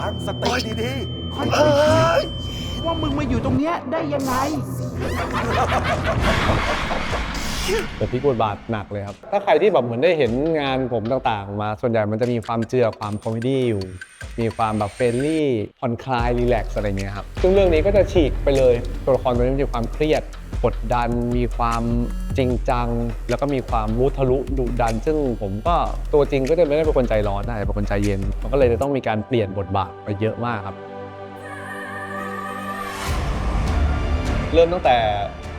ตั้งสติดีค่อยๆว่ามึงมาอยู่ตรงเนี้ยได้ยังไง แต่พี่กบทบาทหนักเลยครับ ถ้าใครที่แบบเหมือนได้เห็นงานผมต่างๆ มา ส่วนใหญ่มันจะมีความเจือความคอมเมดี้อยู่ มีความแบบเฟรนลี่ผ่อนคลายรีแลกซ์อะไรเงี้ยครับซึ่งเรื่องนี้ก็จะฉีกไปเลยตัวละครตัวนี้มันมีความเครียดกดดันมีความจริงจัง แล้วก็มีความมุทะลุดุดัน ซึ่งผมก็ตัวจริงก็จะไม่ได้เป็นคนใจร้อนได้เป็นคนใจเย็น มันก็เลยจะต้องมีการเปลี่ยนบทบาทไปเยอะมากครับ เริ่มตั้งแต่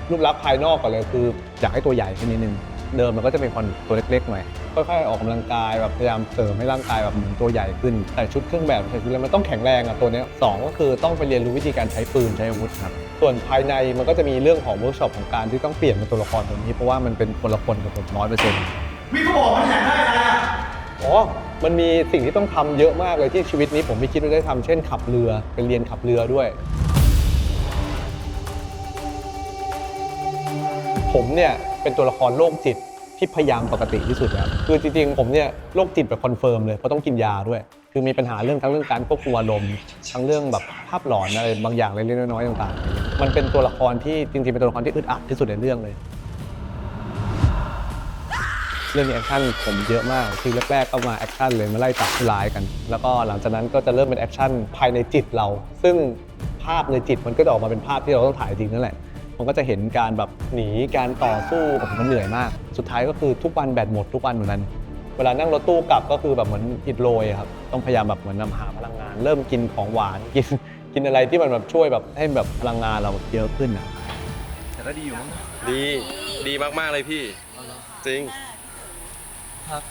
รูปลักษณ์ภายนอกก่อนเลยคือ อยากให้ตัวใหญ่ขึ้นนิดนึง เดิมมันก็จะเป็นคนตัวเล็กๆหน่อย ค่อยๆออกกำลังกายแบบพยายามเสริมให้ร่างกายแบบเหมือนตัวใหญ่ขึ้น แต่ชุดเครื่องแบบใส่ชุดอะไรมันต้องแข็งแรงอะตัวเนี้ยสองก็คือต้องไปเรียนรู้วิธีการใช้ปืนใช้อาวุธครับส่วนภายในมันก็จะมีเรื่องของเวิร์กช็อปของการที่ต้องเปลี่ยนเป็นตัวละครตัวนี้เพราะว่ามันเป็นคนละคนกับผมร้อยเปอร์เซ็นต์วิเขาบอกมันแข่งได้ไงอะอ๋อ มันมีสิ่งที่ต้องทำเยอะมากเลยที่ชีวิตนี้ผมไม่คิดว่าได้ทำเช่นขับเรือเป็นเรียนขับเรือด้วย ผมเนี่ยเป็นตัวละครโรคจิต ที่พยายามปกติที่สุดแล้วคือจริงๆ ผมเนี่ยโรคจิตแบบคอนเฟิร์มเลยเพราะต้องกินยาด้วย คือมีปัญหาเรื่องทั้งเรื่องการควบคุมอารมณ์ทั้งเรื่องแบบภาพหลอนอะไรบางอย่างเล็กๆน้อยๆต่างๆ มันเป็นตัวละครที่จริงๆเป็นตัวละครที่อึดอัดที่สุดในเรื่องเลย เรื่องนี้แอคชั่นผมเยอะมากทีแรกๆก็มาแอคชั่นเลยมาไล่จับผู้ร้ายกัน แล้วก็หลังจากนั้นก็จะเริ่มเป็นแอคชั่นภายในจิตเรา ซึ่งภาพในจิตมันก็จะออกมาเป็นภาพที่เราต้องถ่ายจริงนั่นแหละ มันก็จะเห็นการแบบหนีการต่อสู้ผมมันเหนื่อยมาก สุดท้ายก็คือทุกวันแบตหมดทุกวันเหมือนกันเวลานั่งรถตู้กลับก็คือแบบเหมือนอิดโรยอะครับต้องพยายามแบบเหมือนนำหาพลังงาน เริ่มกินของหวานกินกินอะไรที่มันแบบช่วยแบบให้แบบพลังงานเราเยอะขึ้นอะๆแต่ก็ดีอยู่มั้งดีดีมากๆเลยพี่ จริงครับ